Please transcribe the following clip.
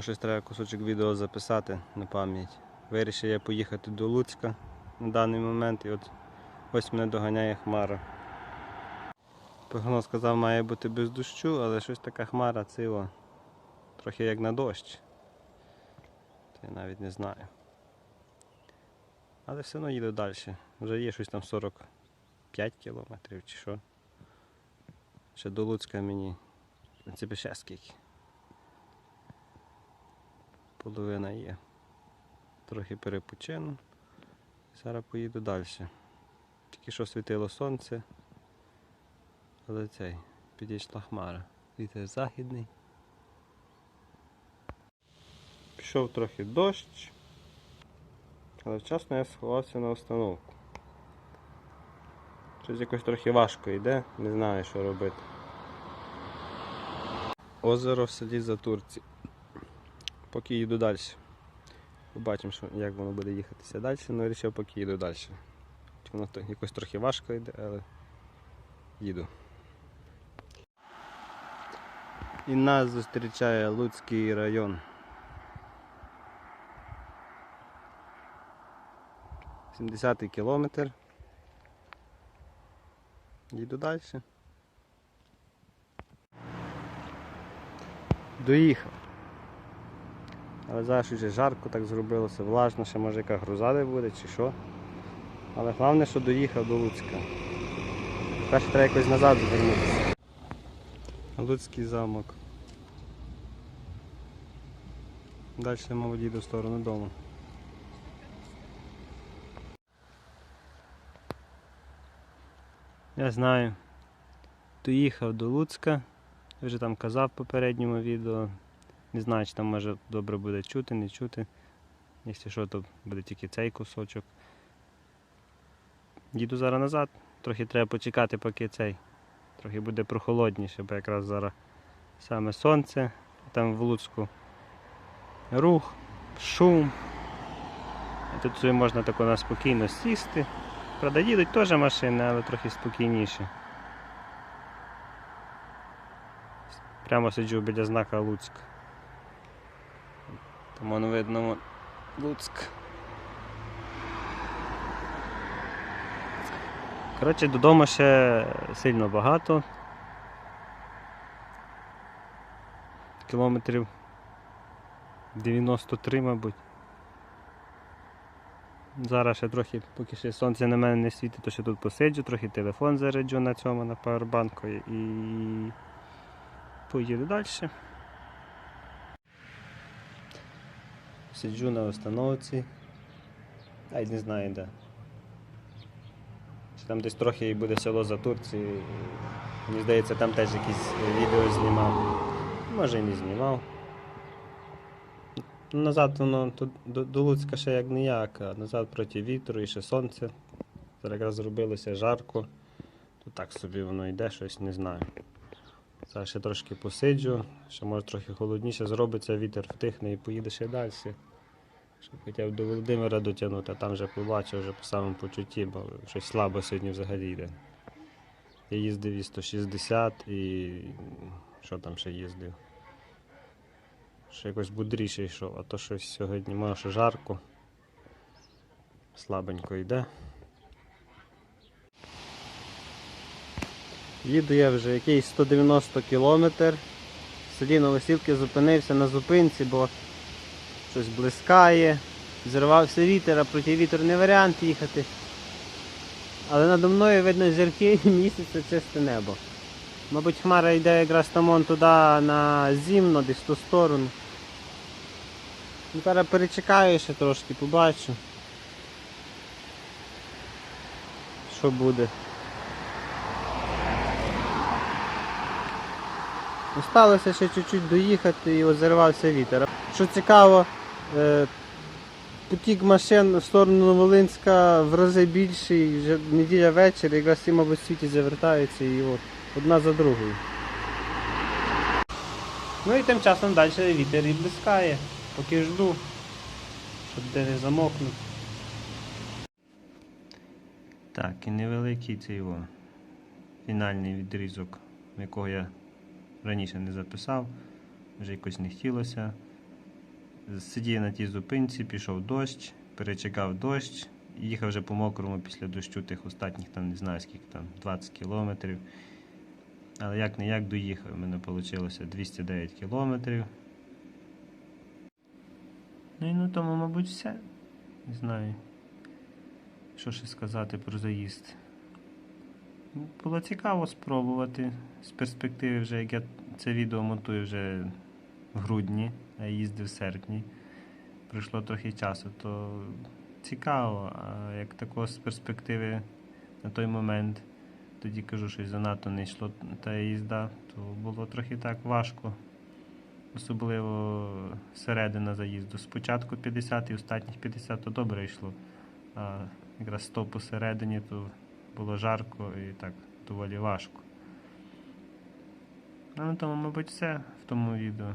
Думаю, щось треба кусочок відео записати на пам'ять. Вирішив я поїхати до Луцька на даний момент і от ось мене доганяє хмара. Прогноз сказав, має бути без дощу, але щось така хмара цила. Трохи як на дощ. То я навіть не знаю. Але все одно їду далі. Вже є щось там 45 кілометрів чи що. Ще до Луцька мені, в принципі, ще скільки. Половина є. Трохи перепочину. Зараз поїду далі. Тільки що світило сонце. Але цей, підійшла хмара. Вітер західний. Пішов трохи дощ. Але вчасно я сховався на установку. Щось якось трохи важко йде, не знаю, що робити. Озеро в селі Затурці. Поки їду далі. Побачимо, що, як воно буде їхатися далі, але вирішив, поки їду далі. Воно якось трохи важко йде, але їду. І нас зустрічає Луцький район. 70-й кілометр. Їду далі. Доїхав. Але зараз вже жарко так зробилося, влажно, ще може яка груза не буде чи що. Але головне, що доїхав до Луцька. Перше треба якось назад звернутися. Луцький замок. Далі, їду в сторону дому. Я знаю. Доїхав до Луцька. Вже там казав в попередньому відео. Не знаю, чи там може добре буде чути, не чути. Якщо що, то буде тільки цей кусочок. Їду зараз назад. Трохи треба почекати, поки цей. Трохи буде прохолодніше, бо якраз зараз саме сонце, там в Луцьку рух, шум. Тут собі можна тако на спокійно сісти. Правда, їдуть теж машини, але трохи спокійніше. Прямо сиджу біля знака Луцьк. Там воно видно Луцьк. Коротше, додому ще сильно багато. Кілометрів 93, мабуть. Зараз ще трохи, поки ще сонце на мене не світить, то ще тут посиджу, трохи телефон заряджу на цьому, на павербанку і поїду далі. Сиджу на установці. А й не знаю де. Чи Там десь трохи буде село за Турцією. Мені здається, там теж якісь відео знімав. Може і не знімав. Назад воно тут до, до Луцька ще як ніяк, а назад проти вітру і ще сонце. Зараз якраз зробилося жарко. То так собі воно йде, щось не знаю. Зараз ще трошки посиджу, ще може трохи холодніше зробиться, вітер втихне і поїде ще далі. Щоб хотів до Володимира дотягнути, а там вже побачив вже по самому почутті, бо щось слабо сьогодні взагалі йде. Я їздив і 160 і що там ще їздив? Ще якось будріше йшов, а то щось сьогодні може ще жарко. Слабенько йде. Їду я вже якийсь 190 кілометр. Селі Новосілки зупинився на зупинці, бо щось блискає. Зірвався вітер, а проти вітру не варіант їхати. Але надо мною видно зірки місяця чисте небо. Мабуть, хмара йде якраз там туди на зімно, десь в ту сторону. Ну, Зараз перечекаю ще трошки, побачу. Що буде. Осталося ще чуть-чуть доїхати і озірвався вітер. Що цікаво, потік машин в сторону Волинська в рази більший, вже неділя вечір, якраз всі, мабуть, світі завертаються і от, одна за другою. Ну і тим часом далі вітер і блискає, поки жду, щоб де не замокнути. Так, і невеликий цей його фінальний відрізок, якого я раніше не записав, вже якось не хотілося. Сидів на тій зупинці, пішов дощ, перечекав дощ, їхав вже по мокрому після дощу тих останніх, там не знаю скільки там, 20 кілометрів. Але як не як доїхав, у мене вийшло 209 кілометрів. Ну і на тому, мабуть, все. Не знаю, що ще сказати про заїзд. Ну, Було цікаво спробувати з перспективи, вже як я це відео монтую вже в грудні, їздив в серпні. Пройшло трохи часу, то цікаво, а як такого з перспективи на той момент, тоді кажу, що занадто не йшло та їзда, то було трохи так важко. Особливо середина заїзду. Спочатку 50 і останніх 50 то добре йшло. А якраз 100 посередині то було жарко і так доволі важко. Ну, на тому, мабуть, все в тому відео.